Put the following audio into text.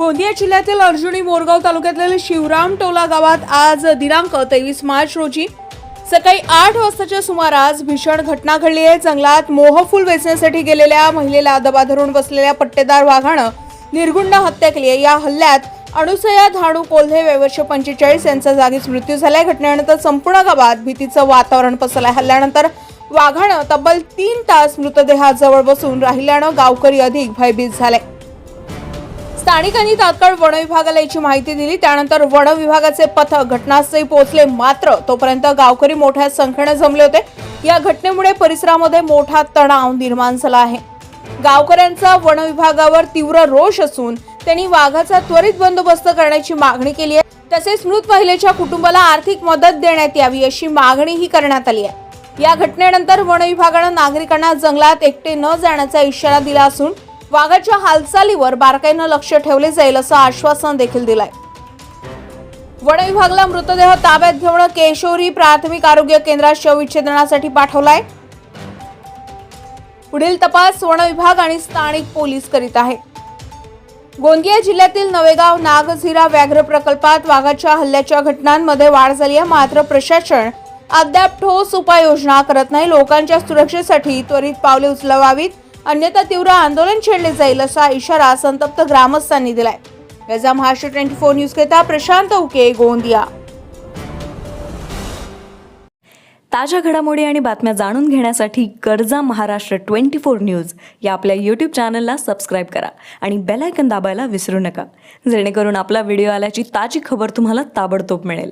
गोंदिया जिल्ह्यातील अर्जुनी मोरगाव तालुक्यातील शिवराम टोला गावात आज दिनांक तेवीस मार्च रोजी सकाळी आठ वाजताच्या सुमारास भीषण घटना घडली आहे. जंगलात मोहफूल वेचण्यासाठी गेलेल्या महिलेला दबा धरून बसलेल्या पट्टेदार वाघानं निर्गुंड हत्या केली आहे. या हल्ल्यात अणुसया धाणू कोल्हे वैवर्ष पंचेचाळीस यांचा जागीच मृत्यू झालाय. घटनेनंतर संपूर्ण गावात भीतीचं वातावरण पसरलंय. हल्ल्यानंतर वाघानं तब्बल तीन तास मृतदेहाजवळ बसून राहिल्यानं गावकरी अधिक भयभीत झाले. स्थानिकांनी तात्काळ वन विभागाला याची माहिती दिली. त्यानंतर वन विभागाचे पथक घटनास्थळी पोहोचले. मात्र तोपर्यंत गावकरी मोठ्या संख्येने जमले होते. या घटनेमुळे परिसरामध्ये मोठा तणाव निर्माण झाला आहे. गावकऱ्यांचा वन विभागावर तीव्र रोष असून त्यांनी वाघाचा त्वरित बंदोबस्त करण्याची मागणी केली आहे. तसेच मृत महिलेच्या कुटुंबाला आर्थिक मदत देण्यात यावी अशी मागणीही करण्यात आली आहे. या घटनेनंतर वन विभागानं नागरिकांना जंगलात एकटे न जाण्याचा इशारा दिला असून वाघाच्या हालचालीवर बारकाईनं लक्ष ठेवले जाईल असं आश्वासन देखील दिलंय. वन विभागला मृतदेह ताब्यात घेऊन केशोरी प्राथमिक आरोग्य केंद्रात शवविच्छेदनासाठी पाठवलाय. पुढील तपास वन विभाग आणि स्थानिक पोलीस करीत आहे. गोंदिया जिल्ह्यातील नवेगाव नागझिरा व्याघ्र प्रकल्पात वाघाच्या हल्ल्याच्या घटनांमध्ये वाढ झाली आहे. मात्र प्रशासन अद्याप ठोस उपाययोजना करत नाही. लोकांच्या सुरक्षेसाठी त्वरित पावले उचलवावीत अन्यथा तीव्र आंदोलन छेडले जाईल असा इशारा संतप्त ग्रामस्थांनी दिलाय. याचा महाराष्ट्र ट्वेंटी फोर न्यूज करिता प्रशांत उके गोंदिया. ताज्या घडामोडी आणि बातम्या जाणून घेण्यासाठी गरजा महाराष्ट्र ट्वेंटी फोर न्यूज या आपल्या यूट्यूब चॅनलला सबस्क्राईब करा आणि बेल आयकन दाबायला विसरू नका. जेणेकरून आपला व्हिडिओ आल्याची ताजी खबर तुम्हाला ताबडतोब मिळेल.